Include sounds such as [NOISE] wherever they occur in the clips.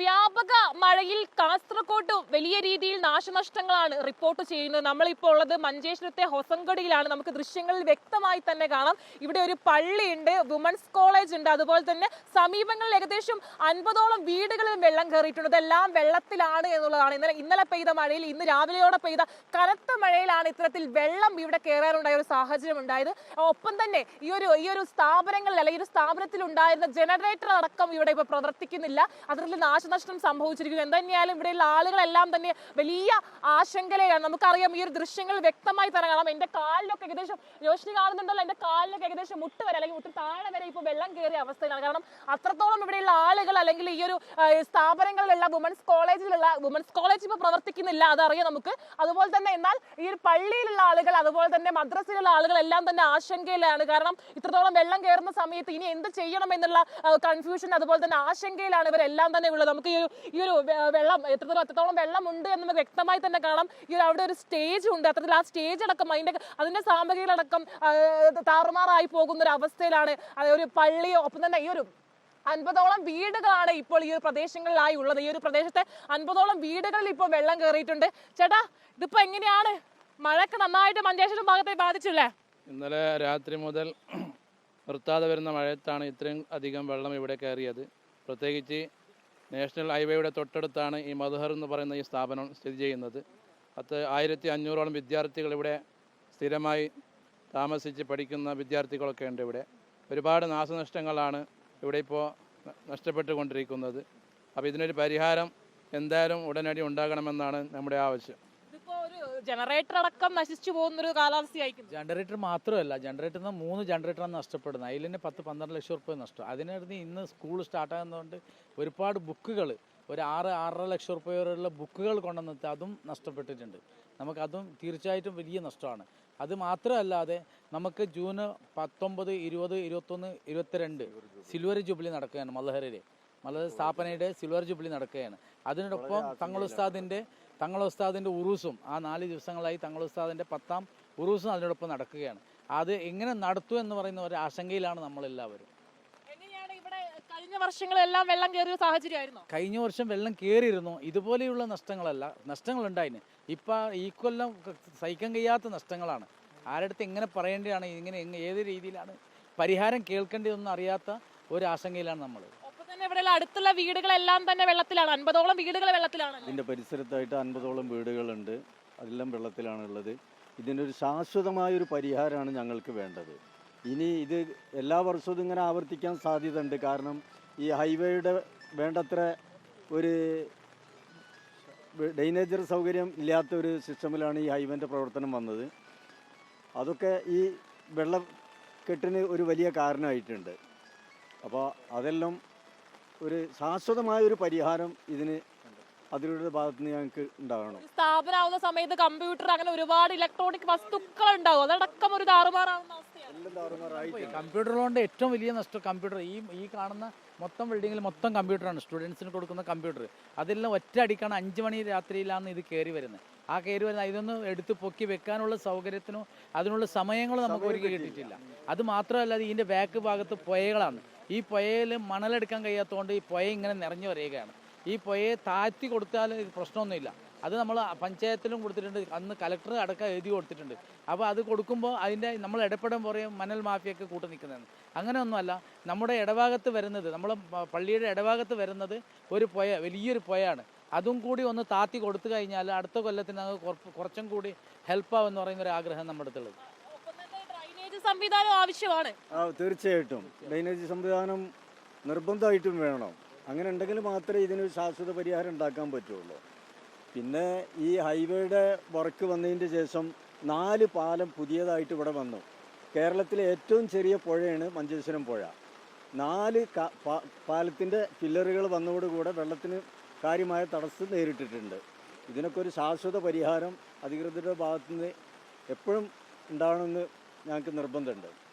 വ്യാപക മഴയിൽ കാസർകോട്ട് വലിയ രീതിയിൽ നാശനഷ്ടങ്ങളാണ് റിപ്പോർട്ട് ചെയ്യുന്നത്. നമ്മളിപ്പോൾ ഉള്ളത് മഞ്ചേശ്വരത്തെ ഹൊസങ്കടിയിലാണ് നമുക്ക് ദൃശ്യങ്ങളിൽ വ്യക്തമായി തന്നെ കാണാം. ഇവിടെ ഒരു പള്ളിയുണ്ട് വുമൻസ് കോളേജ് ഉണ്ട്. അതുപോലെ തന്നെ സമീപങ്ങളിൽ ഏകദേശം അൻപതോളം വീടുകളിൽ വെള്ളം കയറിയിട്ടുണ്ട്. ഇതെല്ലാം വെള്ളത്തിലാണ് എന്നുള്ളതാണ്. ഇന്നലെ ഇന്നലെ പെയ്ത മഴയിൽ ഇന്ന് രാവിലെയോടെ പെയ്ത കനത്ത മഴയിലാണ് ഇത്തരത്തിൽ വെള്ളം ഇവിടെ കയറാനുണ്ടായ ഒരു സാഹചര്യം ഉണ്ടായത്. ഒപ്പം തന്നെ ഈ ഒരു ഈ ഒരു സ്ഥാപനങ്ങളിൽ അല്ലെങ്കിൽ ഈ ഒരു സ്ഥാപനത്തിൽ ഉണ്ടായിരുന്ന ജനറേറ്റർ അടക്കം ഇവിടെ ഇപ്പൊ പ്രവർത്തിക്കുന്നില്ല. അതിൽ നാശനഷ്ടം സംഭവിച്ചിരിക്കുന്നു. എന്തായാലും ഇവിടെയുള്ള ആളുകളെല്ലാം തന്നെ വലിയ ആശങ്കയിലാണ്. നമുക്കറിയാം ഈ ഒരു ദൃശ്യങ്ങൾ വ്യക്തമായി തന്നെ കാണാം എന്റെ കാലിലൊക്കെ ഏകദേശം രോഷിനി കാണുന്നുണ്ടല്ലോ. എന്റെ കാലിലൊക്കെ ഏകദേശം മുട്ട് വരെ അല്ലെങ്കിൽ മുട്ട് താഴെ വരെ ഇപ്പൊ വെള്ളം കയറിയ അവസ്ഥയിലാണ്. കാരണം അത്രത്തോളം ഇവിടെയുള്ള ആളുകൾ അല്ലെങ്കിൽ ഈ ഒരു സ്ഥാപനങ്ങളിലുള്ള വുമൻസ് കോളേജിലുള്ള വുമൻസ് കോളേജ് ഇപ്പൊ പ്രവർത്തിക്കുന്നില്ല. അതറിയാം നമുക്ക്. അതുപോലെ തന്നെ എന്നാൽ ഈ ഒരു പള്ളിയിലുള്ള ആളുകൾ അതുപോലെ തന്നെ മദ്രസയിലുള്ള ആളുകൾ എല്ലാം തന്നെ ആശങ്കയിലാണ്. കാരണം ഇത്രത്തോളം വെള്ളം കയറുന്ന സമയത്ത് ഇനി എന്ത് ചെയ്യണം എന്നുള്ള കൺഫ്യൂഷൻ അതുപോലെ തന്നെ ആശങ്കയിലാണ്. ഇവരെല്ലാം തന്നെ ഉള്ളത്. നമുക്ക് ഈ ഒരു ഈ ഒരു വെള്ളം എത്രത്തോളം എത്രത്തോളം വെള്ളം ഉണ്ട് എന്ന് നമുക്ക് വ്യക്തമായി തന്നെ കാണാം. ഈ ഒരു അവിടെ ഒരു സ്റ്റേജ് ഉണ്ട്. അത്തരത്തിൽ ആ സ്റ്റേജ് അടക്കം അതിന്റെ അതിന്റെ സാമഗ്രികളടക്കം താറുമാറായി പോകുന്ന ഒരു അവസ്ഥയിലാണ് ഒരു പള്ളി ഒപ്പം തന്നെ ഈ ഒരു അൻപതോളം വീടുകളാണ് ഇപ്പോൾ ഈ ഒരു പ്രദേശങ്ങളിലായി ഉള്ളത്. ഈ ഒരു പ്രദേശത്തെ അൻപതോളം വീടുകളിൽ ഇപ്പോൾ വെള്ളം കയറിയിട്ടുണ്ട് ചേട്ടാ ഇതിപ്പോ എങ്ങനെയാണ്? മഴക്ക് നന്നായിട്ട് മഞ്ചേശ്വരം ഭാഗത്തെ ബാധിച്ചില്ലേ? ഇന്നലെ രാത്രി മുതൽ [CLEARS THROAT] നിർത്താതെ വരുന്ന മഴയത്താണ് ഇത്രയും അധികം വെള്ളം ഇവിടെ കയറിയത്. പ്രത്യേകിച്ച് നാഷണൽ ഹൈവേയുടെ തൊട്ടടുത്താണ് ഈ മധുഹർ എന്ന് പറയുന്ന ഈ സ്ഥാപനം സ്ഥിതി ചെയ്യുന്നത്. പത്ത് ആയിരത്തി അഞ്ഞൂറോളം വിദ്യാർത്ഥികൾ ഇവിടെ സ്ഥിരമായി താമസിച്ച് പഠിക്കുന്ന വിദ്യാർത്ഥികളൊക്കെ ഉണ്ട് ഇവിടെ. ഒരുപാട് നാശനഷ്ടങ്ങളാണ് ഇവിടെ ഇപ്പോൾ നഷ്ടപ്പെട്ടുകൊണ്ടിരിക്കുന്നത്. അപ്പോൾ ഇതിനൊരു പരിഹാരം എന്തായാലും ഉടനടി ഉണ്ടാകണമെന്നാണ് നമ്മുടെ ആവശ്യം. ജനറേറ്റർ അടക്കം നശിച്ചു പോകുന്ന ഒരു കാലാവസ്ഥയായിരിക്കും ജനറേറ്റർ മാത്രമല്ല ജനറേറ്റർ നിന്ന് മൂന്ന് ജനറേറ്ററാണ് നഷ്ടപ്പെടുന്നത്. അതിൽ തന്നെ പത്ത് പന്ത്രണ്ട് ലക്ഷം റുപ്യ നഷ്ടം. അതിനടുത്ത് ഇന്ന് സ്കൂൾ സ്റ്റാർട്ട് സ്റ്റാർട്ടാകുന്നതുകൊണ്ട് ഒരുപാട് ബുക്കുകൾ ഒരു ആറ് ആറര ലക്ഷം റുപ്യ വരെയുള്ള ബുക്കുകൾ കൊണ്ടുവന്നിട്ട് അതും നഷ്ടപ്പെട്ടിട്ടുണ്ട്. നമുക്കതും തീർച്ചയായിട്ടും വലിയ നഷ്ടമാണ്. അത് മാത്രമല്ലാതെ നമുക്ക് ജൂൺ പത്തൊമ്പത് ഇരുപത് ഇരുപത്തൊന്ന് ഇരുപത്തിരണ്ട് സിൽവർ ജൂബിലി നടക്കുകയാണ് മലഹരയിലെ. മലഹർ സ്ഥാപനയുടെ സിൽവർ ജൂബിലി നടക്കുകയാണ്. അതിനോടൊപ്പം തങ്ങൾ ഉസ്താദിന്റെ തങ്ങൾ ഉസ്താദിന്റെ ഉറൂസും ആ നാല് ദിവസങ്ങളായി തങ്ങൾ ഉസ്താദിന്റെ പത്താം ഉറൂസും അതിനോടൊപ്പം നടക്കുകയാണ്. അത് എങ്ങനെ നടത്തൂ എന്ന് പറയുന്ന ഒരു ആശങ്കയിലാണ് നമ്മളെല്ലാവരും. കഴിഞ്ഞ വർഷങ്ങളെല്ലാം വെള്ളം കയറിയ സാഹചര്യമായിരുന്നു? കഴിഞ്ഞ വർഷം വെള്ളം കയറിയിരുന്നു. ഇതുപോലെയുള്ള നഷ്ടങ്ങളല്ല നഷ്ടങ്ങളുണ്ടായിന്. ഇപ്പം ഈ കൊല്ലം സഹിക്കാൻ കഴിയാത്ത നഷ്ടങ്ങളാണ്. ആരടുത്ത് എങ്ങനെ പറയേണ്ടതാണ് ഇങ്ങനെ ഏത് രീതിയിലാണ് പരിഹാരം കേൾക്കേണ്ടതെന്ന് അറിയാത്ത ഒരു ആശങ്കയിലാണ് നമ്മൾ അടുത്തുള്ള വീടുകളെല്ലാം തന്നെ വെള്ളത്തിലാണ്. അൻപതോളം വീടുകൾ വെള്ളത്തിലാണ്. ഇതിന്റെ പരിസരത്തായിട്ട് അൻപതോളം വീടുകളുണ്ട്. അതെല്ലാം വെള്ളത്തിലാണുള്ളത്. ഇതിനൊരു ശാശ്വതമായ ഒരു പരിഹാരമാണ് ഞങ്ങൾക്ക് വേണ്ടത്. ഇനി ഇത് എല്ലാ വർഷവും ഇങ്ങനെ ആവർത്തിക്കാൻ സാധ്യതയുണ്ട്. കാരണം ഈ ഹൈവേയുടെ വേണ്ടത്ര ഒരു ഡൈനേജർ സൗകര്യം ഇല്ലാത്ത ഒരു സിസ്റ്റമിലാണ് ഈ ഹൈവേന്റെ പ്രവർത്തനം വന്നത്. അതൊക്കെ ഈ വെള്ളക്കെട്ടിന് ഒരു വലിയ കാരണമായിട്ടുണ്ട്. അപ്പോൾ അതെല്ലാം ഒരു ശാശ്വതമായ ഒരു പരിഹാരം ഇതിന് അതിലൂടെ ഭാഗത്ത് നിന്ന് ഞങ്ങൾക്ക് ഉണ്ടാകണം സ്ഥാപനാവുന്ന സ്ഥാപനമാവുന്ന സമയത്ത് കമ്പ്യൂട്ടർ അങ്ങനെ ഒരുപാട് ഇലക്ട്രോണിക് വസ്തുക്കൾ ഉണ്ടാവും അതടക്കം ഒരു താറുമാറാവുന്ന ഏറ്റവും വലിയ നഷ്ടം കമ്പ്യൂട്ടർ ഈ ഈ കാണുന്ന മൊത്തം ബിൽഡിങ്ങിൽ മൊത്തം കമ്പ്യൂട്ടറാണ് സ്റ്റുഡൻസിന് കൊടുക്കുന്ന കമ്പ്യൂട്ടർ അതെല്ലാം ഒറ്റ അടിക്കാണ്. അഞ്ച് മണി രാത്രിയിലാണ് ഇത് കയറി വരുന്നത്. ആ കയറി വരുന്ന ഇതൊന്ന് എടുത്ത് പൊക്കി വെക്കാനുള്ള സൗകര്യത്തിനോ അതിനുള്ള സമയങ്ങളോ നമുക്ക് ഒരുക്കി കിട്ടിയിട്ടില്ല. അത് മാത്രമല്ല ഇതിന്റെ ബാക്ക് ഭാഗത്ത് പുഴകളാണ്. ഈ പുഴയിൽ മണലെടുക്കാൻ കഴിയാത്തതുകൊണ്ട് ഈ പുഴ ഇങ്ങനെ നിറഞ്ഞു വരികയാണ് ഈ പുഴയെ താഴ്ത്തി കൊടുത്താൽ പ്രശ്നമൊന്നുമില്ല. അത് നമ്മൾ പഞ്ചായത്തിലും കൊടുത്തിട്ടുണ്ട്. അന്ന് കലക്ടർ അടക്കം എഴുതി കൊടുത്തിട്ടുണ്ട്. അപ്പോൾ അത് കൊടുക്കുമ്പോൾ അതിന്റെ നമ്മൾ ഇടപെടാൻ പറയും മണൽ മാഫിയൊക്കെ കൂട്ടി നിൽക്കുന്നതെന്ന്. അങ്ങനെയൊന്നുമല്ല. നമ്മുടെ ഇടഭാഗത്ത് വരുന്നത് നമ്മൾ പള്ളിയുടെ ഇടഭാഗത്ത് വരുന്നത് ഒരു പുഴ വലിയൊരു പുഴയാണ്. അതും കൂടി ഒന്ന് താത്തി കൊടുത്തു കഴിഞ്ഞാൽ അടുത്ത കൊല്ലത്തിന് അത് കുറച്ചും കൂടി ഹെൽപ്പാവെന്ന് പറയുന്ന ഒരു ആഗ്രഹം നമ്മുടെ അടുത്തുള്ളത്. സംവിധാനം ആവശ്യമാണ്. തീർച്ചയായിട്ടും. ഡ്രൈനേജ് സംവിധാനം നിർബന്ധമായിട്ടും വേണം. അങ്ങനെ ഉണ്ടെങ്കിൽ മാത്രമേ ഇതിനൊരു ശാശ്വത പരിഹാരം ഉണ്ടാക്കാൻ പറ്റുള്ളൂ. പിന്നെ ഈ ഹൈവേയുടെ വർക്ക് വന്നതിന്റെ ശേഷം നാല് പാലം പുതിയതായിട്ട് ഇവിടെ വന്നു. കേരളത്തിലെ ഏറ്റവും ചെറിയ പുഴയാണ് മഞ്ചേശ്വരം പുഴ. നാല് പാലത്തിന്റെ പില്ലറുകൾ വന്നതോടുകൂടെ വെള്ളത്തിന് കാര്യമായ തടസ്സം നേരിട്ടിട്ടുണ്ട്. ഇതിനൊക്കെ ഒരു ശാശ്വത പരിഹാരം അധികൃതരുടെ ഭാഗത്തുനിന്ന് എപ്പോഴും ഉണ്ടാവണമെന്ന് ഞങ്ങൾക്ക് നിർബന്ധമുണ്ട്.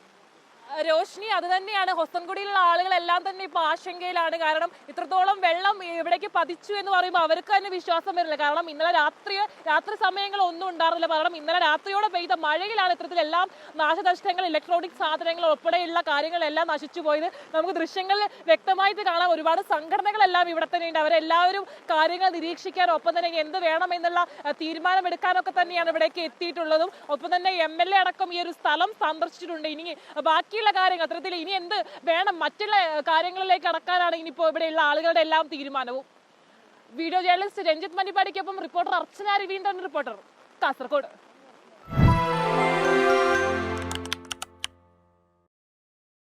രോഷിനി അത് തന്നെയാണ്. ഹൊസൻകുടിയിലുള്ള ആളുകളെല്ലാം തന്നെ ഇപ്പൊ ആശങ്കയിലാണ്. കാരണം ഇത്രത്തോളം വെള്ളം ഇവിടേക്ക് പതിച്ചു എന്ന് പറയുമ്പോൾ അവർക്ക് തന്നെ വിശ്വാസം വരുന്നില്ല കാരണം ഇന്നലെ രാത്രി രാത്രി സമയങ്ങൾ ഒന്നും ഉണ്ടായിരുന്നില്ല. കാരണം ഇന്നലെ രാത്രിയോടെ പെയ്ത മഴയിലാണ് ഇത്തരത്തിലെല്ലാം നാശനഷ്ടങ്ങൾ ഇലക്ട്രോണിക് സാധനങ്ങൾ ഉൾപ്പെടെയുള്ള കാര്യങ്ങളെല്ലാം നശിച്ചു പോയത്. നമുക്ക് ദൃശ്യങ്ങളിൽ വ്യക്തമായിട്ട് കാണാം. ഒരുപാട് സംഘടനകളെല്ലാം ഇവിടെ തന്നെ ഉണ്ട്. അവരെല്ലാവരും കാര്യങ്ങൾ നിരീക്ഷിക്കാൻ ഒപ്പം തന്നെ എന്ത് വേണമെന്നുള്ള തീരുമാനമെടുക്കാനൊക്കെ തന്നെയാണ് ഇവിടേക്ക് എത്തിയിട്ടുള്ളതും. ഒപ്പം തന്നെ എം എൽ എ അടക്കം ഈ ഒരു സ്ഥലം സന്ദർശിച്ചിട്ടുണ്ട്. ഇനി ബാക്കിയുള്ള കാര്യങ്ങൾ. അത്തരത്തിൽ ഇനി എന്ത് വേണം? മറ്റുള്ള കാര്യങ്ങളിലേക്ക് അടക്കാനാണ് ഇനിയിപ്പോൾ ഇവിടെയുള്ള ആളുകളുടെ എല്ലാം തീരുമാനവും. വീഡിയോ ജേർണലിസ്റ്റ് രഞ്ജിത് മണിപ്പാടിക്കൊപ്പം റിപ്പോർട്ടർ അർച്ചന രവീന്ദ്രൻ റിപ്പോർട്ടർ കാസർഗോഡ്.